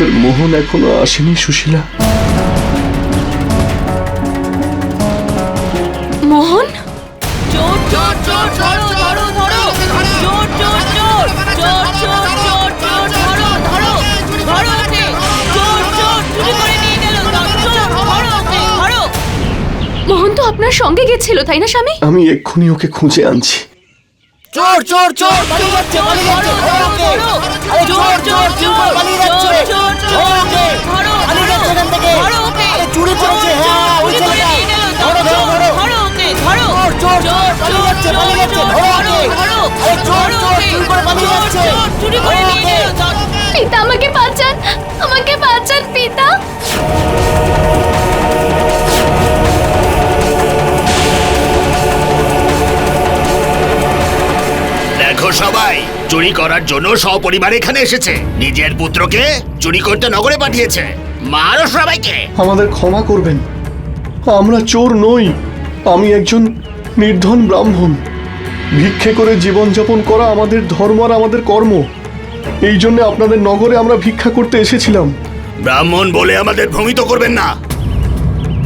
আমাদের মোহন এখনও আসেনি সুশীলা মোহন চোর চোর চোর ধরো ধরো ধরো চোর চোর চোর চোর চোর চোর চোর ধরো ধরো ধরো ওকে চোর চোর চুরি করে নিয়ে গেল চোর ধরো ওকে ধরো মোহন তো আপনার সঙ্গে গেছিল তাই না স্বামী আমি এক্ষুনি ওকে খুঁজে আনছি চোর চোর চোর চোর করেছে হ্যাঁ ওই ছেলেটা ধরো ধরো ধরো ধরো চোর চোর পালিয়ে যাচ্ছে পালিয়ে যাচ্ছে ধরো ধরো আরে চোর চোর চুরি করে পালিয়ে যাচ্ছে চুরি করে নিয়ে পিতা আমাকে বাঁচান আমাকে বাঁচান পিতা দেখো সবাই চুরি করার জন্য সপরিবার এখানে এসেছে। নিজের পুত্রকে চুরি করতে নগরে পাঠিয়েছে। মারো সবাইকে। আমাদের ক্ষমা করবেন। আমরা চোর নই। আমি একজন নির্ধন ব্রাহ্মণ। ভিক্ষে করে জীবনযাপন করা আমাদের ধর্ম আর আমাদের কর্ম। এই জন্য আপনাদের নগরে আমরা ভিক্ষা করতে এসেছিলাম। ব্রাহ্মণ বলে আমাদের ভ্রমিত করবেন না।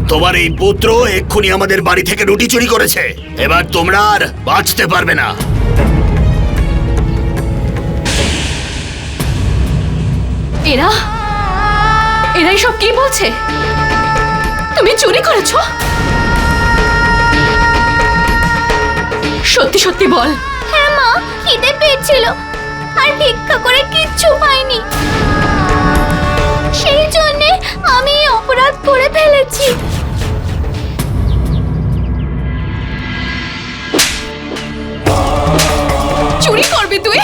তোমার এই পুত্র এক্ষুনি আমাদের বাড়ি থেকে রুটি চুরি করেছে। এবার তোমরা আর বাঁচতে পারবে না। এরা? এরাই সব কি বলছে? তুমি চুরি করেছ? সত্যি সত্যি বল। হ্যাঁ মা খিদে পেয়েছিল। আর ভিক্ষা করে কিচ্ছু পাইনি। সেই জন্যে আমি অপরাধ করে ফেলেছি। চুরি করবি তুই?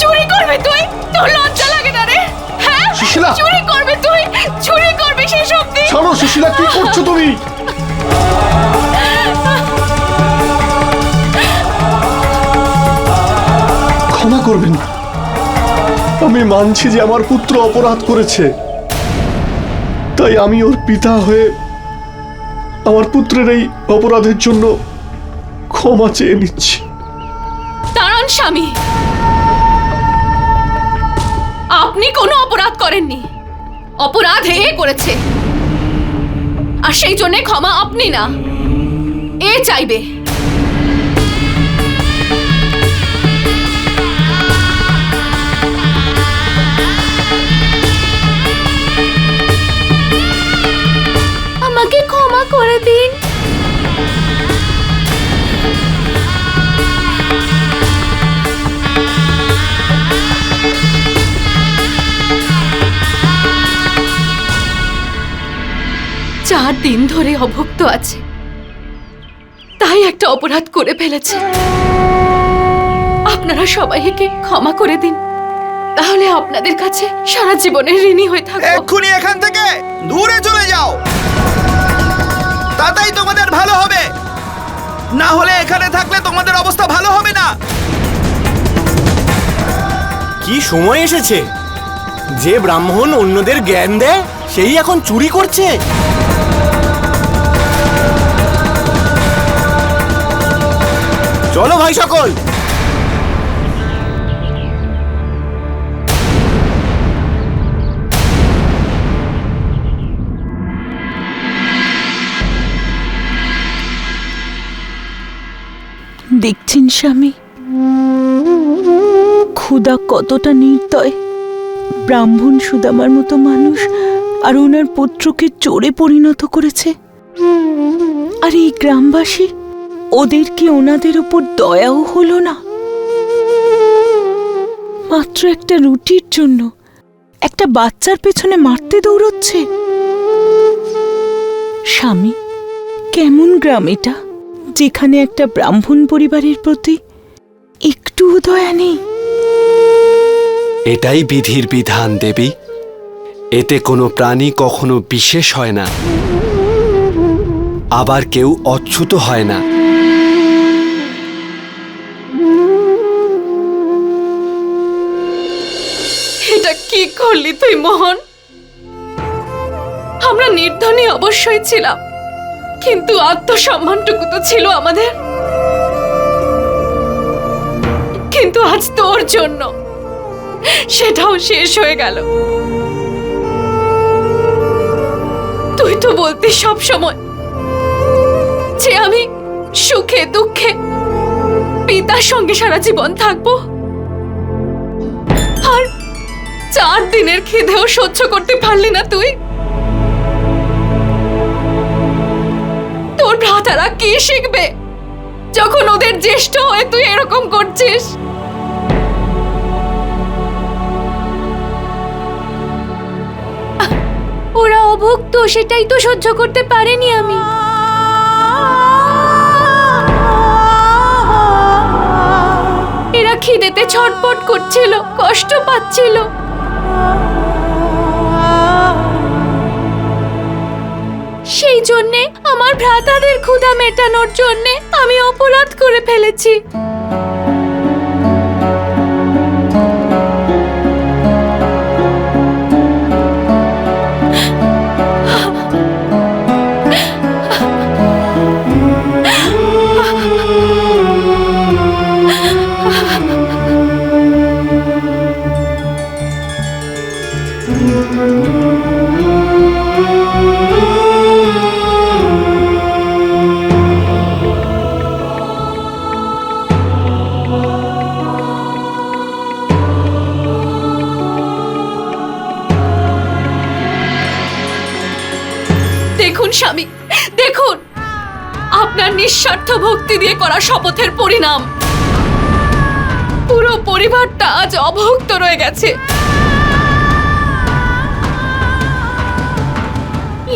চুরি করবি তুই? তোর লজ্জা লাগে না রে? হ্যাঁ? সুশীলা! চুরি করবি তুই? চুরি করবি সেই শক্তি ছাড়ো সুশীলা কি করছ তুমি? ক্ষমা করবেন আমি মানছি যে আমার পুত্র অপরাধ করেছে। তাই আমি ওর পিতা হয়ে আমার পুত্রের এই অপরাধের জন্য ক্ষমা চেয়ে নিচ্ছি। দাঁড়ান স্বামী। আপনি কোনো অপরাধ করেননি। অপরাধ এ করেছে। আর সেই জন্যে ক্ষমা আপনি না। এ চাইবে। চার দিন ধরে অভুক্ত আছে। তাই একটা অপরাধ করে ফেলেছে। আপনারা সবাই একে ক্ষমা করে দিন। তাহলে আপনাদের কাছে সারা জীবনের ঋণী হয়ে থাকব। এক্ষুনি এখান থেকে দূরে চলে যাও। তাতেই তোমাদের ভালো হবে। না হলে এখানে থাকলে তোমাদের অবস্থা ভালো হবে না। কি সময় এসেছে? যে ব্রাহ্মণ অন্যদের জ্ঞান দেয় সেই এখন চুরি করছে। চলো ভাই সকল। দেখছেন স্বামী? ক্ষুদা কতটা নির্দয়। ব্রাহ্মণ সুদামার মতো মানুষ আর ওনার পুত্রকে চোরে পরিণত করেছে। আর এই গ্রামবাসী ওদের কি ওনাদের উপর দয়াও হলো না। মাত্র একটা রুটির জন্য একটা বাচ্চার পেছনে মারতে দৌড়চ্ছে। স্বামী, কেমন গ্রাম এটা, যেখানে একটা ব্রাহ্মণ পরিবারের প্রতি একটুও দয়া নেই? এটাই বিধির বিধান, দেবী। এতে কোনো প্রাণী কখনো বিশেষ হয় না, আবার কেউ অচ্যুত হয় না। করলি তুই মোহন। আমরা নির্ধনী অবশ্যই ছিলাম, কিন্তু আত্মসম্মানটুকু তো ছিল আমাদের। কিন্তু আজ তোর জন্য সেটাও শেষ হয়ে গেল। তুই তো বলতি সব সময় যে আমি সুখে, দুঃখে পিতার সঙ্গে সারা জীবন থাকব। চার দিনের খিদেও সহ্য করতে পারলি না তুই? তোর ভ্রাতারা কি শিখবে যখন ওদের জ্যেষ্ঠ হয়ে তুই এরকম করছিস? ওরা অভুক্ত, সেটাই তো সহ্য করতে পারেনি আমি। এরা খিদেতে ছটপট করছিল, কষ্ট পাচ্ছিল। জন্যে আমার ভ্রাতাদের ক্ষুধা মেটানোর জন্যে আমি অপরাধ করে ফেলেছি। দেখুন, স্বামী। দেখুন। আপনার নিঃস্বার্থ ভক্তি দিয়ে করা শপথের পরিণাম। পুরো পরিবারটা আজ অভুক্ত রয়ে গেছে।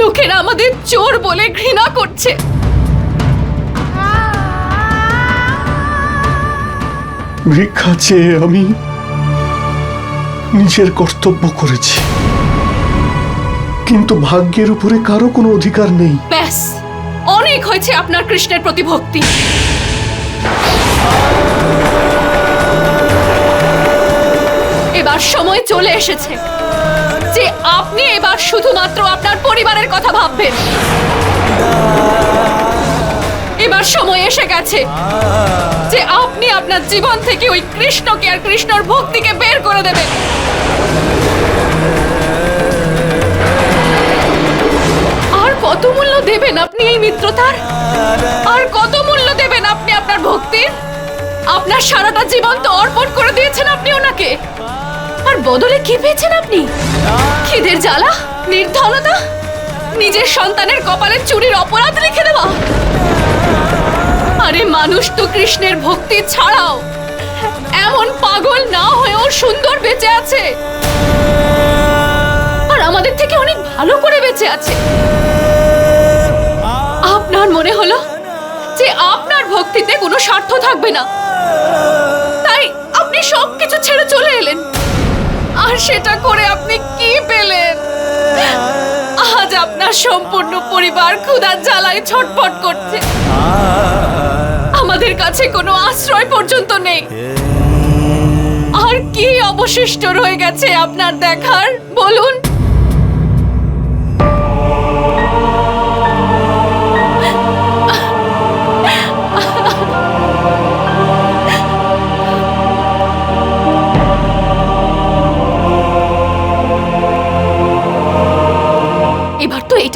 লোকেরা আমাদের চোর বলে ঘৃণা করছে। ভিক্ষা চেয়ে আমি নিজের কর্তব্য করেছি। কিন্তু ভাগ্যের উপরে কারও কোনো অধিকার নেই। ব্যাস, অনেক হয়েছে আপনার কৃষ্ণের প্রতি ভক্তি। এবার সময় চলে এসেছে যে আপনি এবার শুধুমাত্র আপনার পরিবারের কথা ভাববেন। এবার সময় এসে গেছে যে আপনি আপনার জীবন থেকে ওই কৃষ্ণকে আর কৃষ্ণর ভক্তিকে বের করে দেবেন। কত মূল্য দেবেন আপনি এই মিত্রতার? আর কত মূল্য দেবেন আপনি আপনার ভক্তির? আপনার সারাটা জীবন তো অর্পণ করে দিয়েছেন আপনি ওনাকে। আর বদলে কি পেয়েছেন আপনি? খিদের জ্বালা? নির্ধনতা? নিজের সন্তানের কপালে চুরির অপরাধ লিখে দেওয়া? আরে মানুষ তো কৃষ্ণের ভক্তি ছাড়াও এমন পাগল না হয়েও সুন্দর বেঁচে আছে। আর আমাদের থেকে অনেক ভালো করে বেঁচে আছে। আপনার মনে হলো যে আপনার ভক্তিতে কোনো স্বার্থ থাকবে না? তাই আপনি সবকিছু ছেড়ে চলে এলেন। আর সেটা করে আপনি কি পেলেন? আজ আপনার সম্পূর্ণ পরিবার ক্ষুধার জ্বালায় ছটফট করছে। আমাদের কাছে কোনো আশ্রয় পর্যন্ত নেই। আর কি অবশিষ্ট রয়ে গেছে আপনার দেখার? বলুন।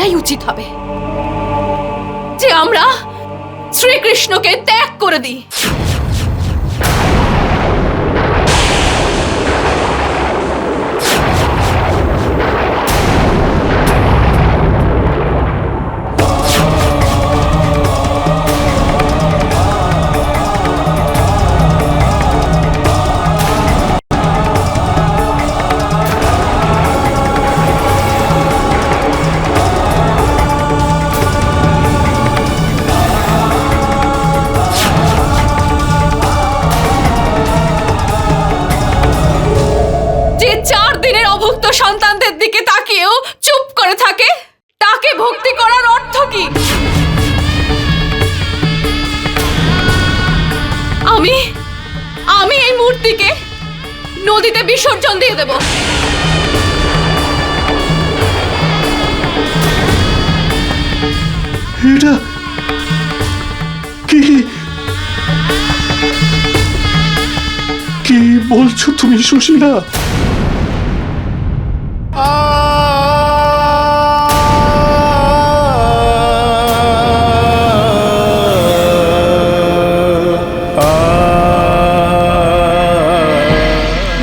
এটাই উচিত হবে যে আমরা শ্রীকৃষ্ণকে ত্যাগ করে দিই। বলছো তুমি সুশীলা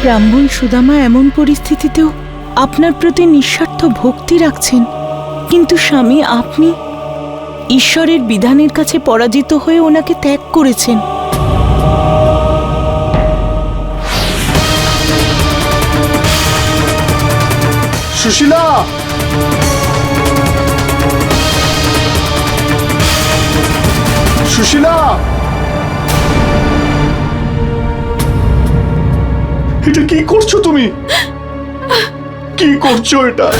ব্রাহ্মণ সুদামা এমন পরিস্থিতিতেও আপনার প্রতি নিঃস্বার্থ ভক্তি রাখছেন। কিন্তু স্বামী, আপনি ঈশ্বরের বিধানের কাছে পরাজিত হয়ে ওনাকে ত্যাগ করেছেন। সুশীলা! সুশীলা! এটা কি করছ তুমি? কি করছ এটা?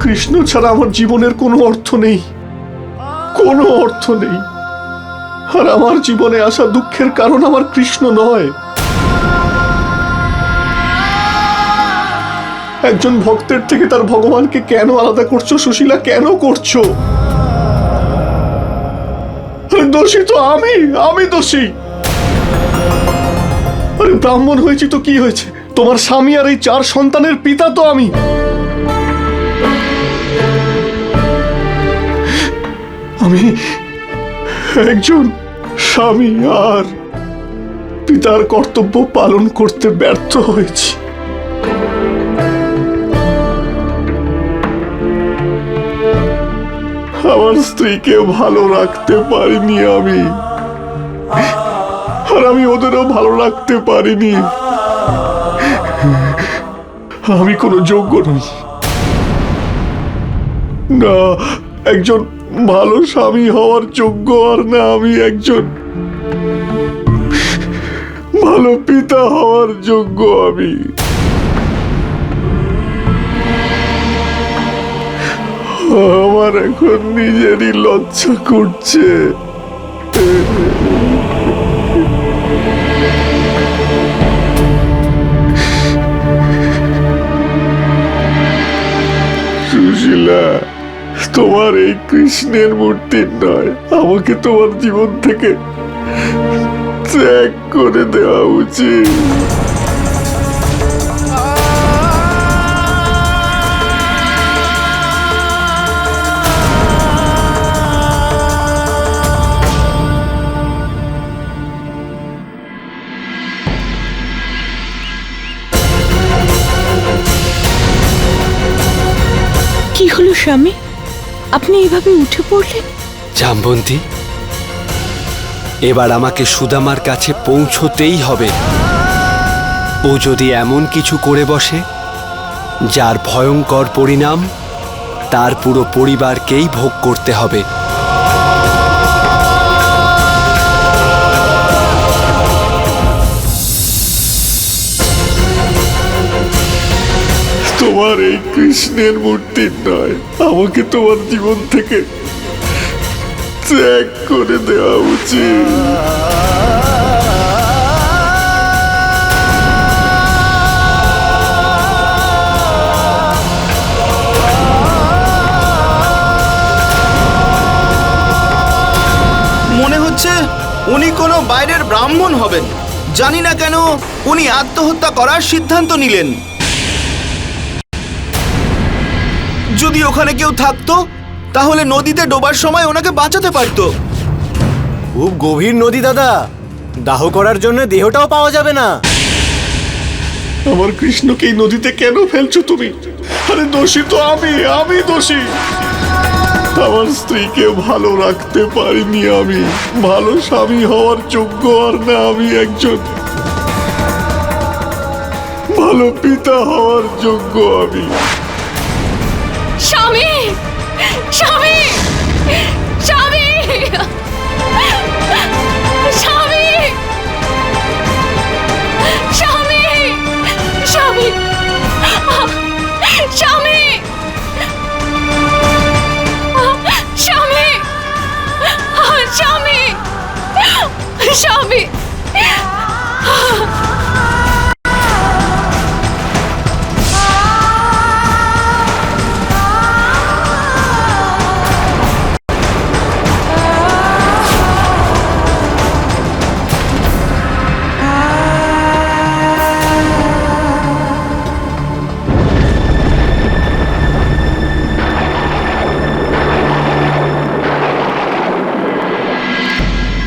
কৃষ্ণ ছাড়া আমার জীবনের কোনো অর্থ নেই। কোনো অর্থ নেই। আর আমার জীবনে আসা দুঃখের কারণ আমার কৃষ্ণ নয়। একজন ভক্তের থেকে তার ভগবানকে কেন আলাদা করছ? সুশীলা, কেন করছ? দোষী তো আমি আমি দোষী। আরে ব্রাহ্মণ হয়েছি তো কি হয়েছে? তোমার স্বামী আর এই চার সন্তানের পিতা তো আমি। আমি একজন স্বামী আর পিতার কর্তব্য পালন করতে ব্যর্থ হয়েছি। আমার স্ত্রীকে ভালো রাখতে পারিনি আমি। আর আমি ওদেরও ভালো রাখতে পারিনি। আমি কোনো যোগ্য নই। না, একজন ভালো স্বামী হওয়ার যোগ্য আর না আমি একজন ভালো পিতা হওয়ার যোগ্য আমি। আমার এখন নিজেরই লজ্জা করছে। সুশীলা, তোমার এই কৃষ্ণের মূর্তির নয়, আমাকে তোমার জীবন থেকে ত্যাগ করে দেওয়া উচিত। স্বামী, আপনি এভাবে উঠে পড়লেন? জামবন্তি এবার আমাকে সুদামার কাছে পৌঁছতেই হবে। ও যদি এমন কিছু করে বসে, যার ভয়ঙ্কর পরিণাম, তার পুরো পরিবারকেই ভোগ করতে হবে। তোমার এই কৃষ্ণের মূর্তির নয় আমাকে তোমার জীবন থেকে ত্যাগ করে দেওয়া উচিত। মনে হচ্ছে উনি কোনো বাইরের ব্রাহ্মণ হবেন। জানি না কেন উনি আত্মহত্যা করার সিদ্ধান্ত নিলেন। যদি ওখানে কেউ থাকতো তাহলে নদীতে ডোবার সময় ওনাকে বাঁচাতে পারতো। খুব গভীর নদী দাদা। দাহ করার জন্য দেহটাও পাওয়া যাবে না। আমার কৃষ্ণকে এই নদীতে কেন ফেলছো তুমি? আরে দোষী তো আমি আমি দোষী। আমার স্ত্রীকে ভালো রাখতে পারিনি আমি। ভালো স্বামী হওয়ার যোগ্য আর না আমি একজন। ভালো পিতা হওয়ার যোগ্য আমি। 小明。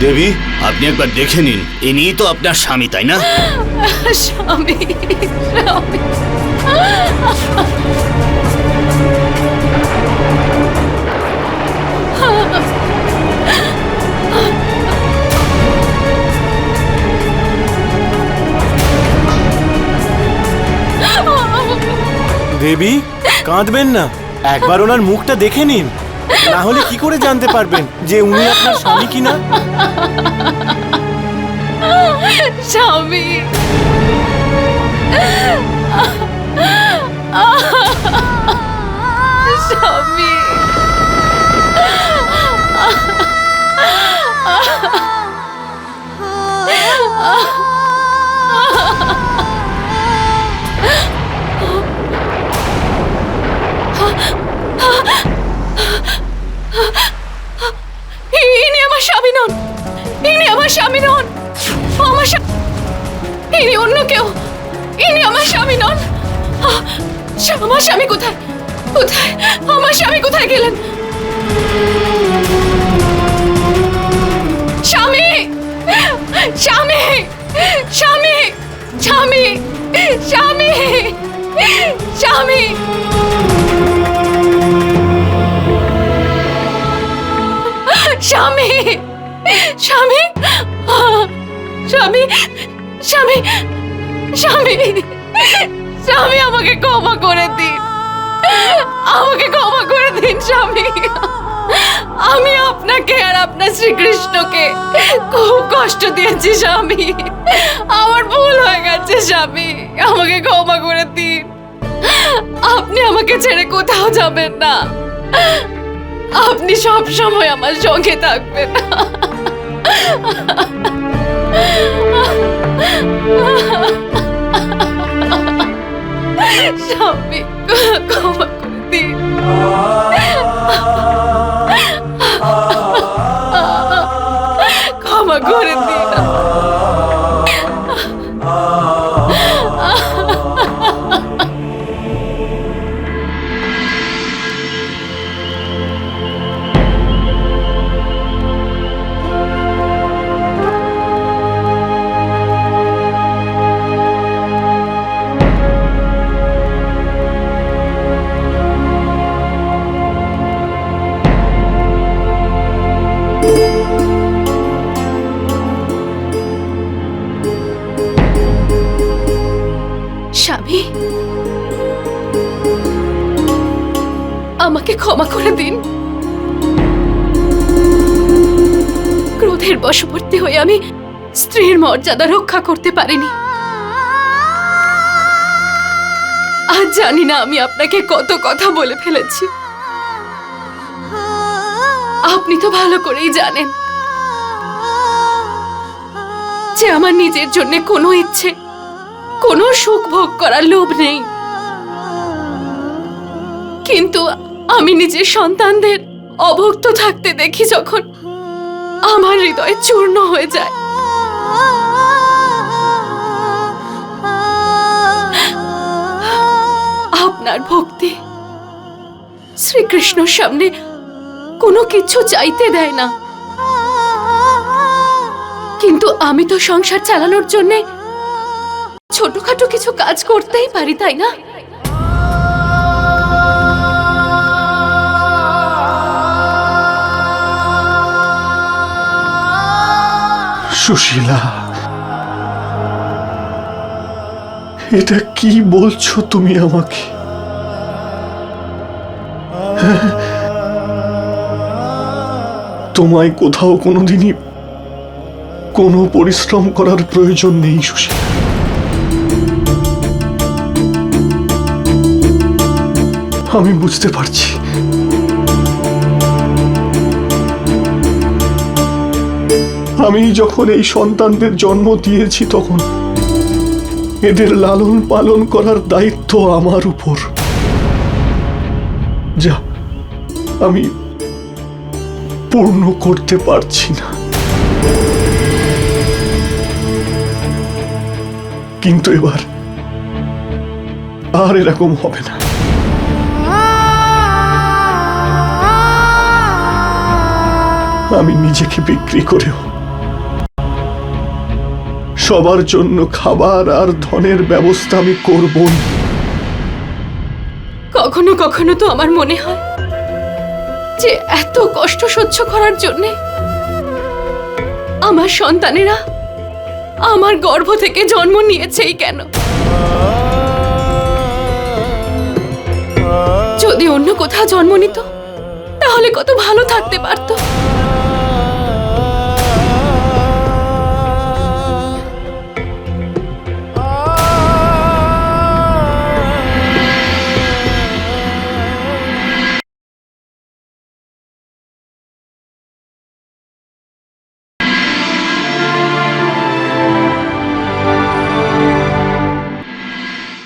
দেবী আপনি একবার দেখে নিন। ইনি তো আপনার স্বামী তাই না? স্বামী স্বামী। দেবী কাঁদবেন না। একবার ওনার মুখটা দেখে নিন। না হলে কি করে জানতে পারবেন যে উনি আপনার স্বামী কিনা স্বামী। স্বামী। আমার স্বামী নন। আমার ইনি অন্য কেউ। ইনি আমার স্বামী নন। আমার স্বামী কোথায়? কোথায়? আমার স্বামী কোথায় গেলেন? স্বামী আমি আপনাকে আর আপনার শ্রীকৃষ্ণকে খুব কষ্ট দিয়েছি স্বামী। আমার ভুল হয়ে গেছে স্বামী। আমাকে ক্ষমা করে দিন। আপনি আমাকে ছেড়ে কোথাও যাবেন না। আপনি সব সময় আমার সঙ্গে থাকবেন। স্বামী, ক্ষমা দিন ক্ষমা করে দিন। মর্যাদা রক্ষা করতে পারিনি। আজ জানি না আমি আপনাকে কত কথা বলে ফেলেছি। আপনি তো ভালো করেই জানেন যে আমার নিজের জন্য কোনো ইচ্ছে, কোনো সুখ ভোগ করার লোভ নেই। কিন্তু আমি নিজের সন্তানদের অভুক্ত থাকতে দেখি যখন আমার হৃদয় চূর্ণ হয়ে যায়। আপনার ভক্তি শ্রীকৃষ্ণর সামনে কোনো কিছু চাইতে দেয় না। কিন্তু আমি তো সংসার চালানোর জন্যে ছোটখাটো কিছু কাজ করতেই পারি, তাই না? সুশীলা, এটা কি বলছো তুমি আমাকে? তোমায় কোথাও কোনোদিনই কোনো পরিশ্রম করার প্রয়োজন নেই সুশীলা আমি বুঝতে পারছি। আমি যখন এই সন্তানদের জন্ম দিয়েছি তখন এদের লালন পালন করার দায়িত্ব আমার উপর। যা, আমি পূর্ণ করতে পারছি না। কিন্তু এবার আর এরকম হবে না। আমি নিজেকে বিক্রি করেও সবার জন্য খাবার আর ধনের ব্যবস্থা আমি করবই। কখনো কখনো তো আমার মনে হয় যে এত কষ্ট সহ্য করার জন্য আমার সন্তানেরা আমার গর্ভ থেকে জন্ম নিয়েছেই কেন? যদি অন্য কোথাও জন্ম নিত, তাহলে কত ভালো থাকতে পারতো।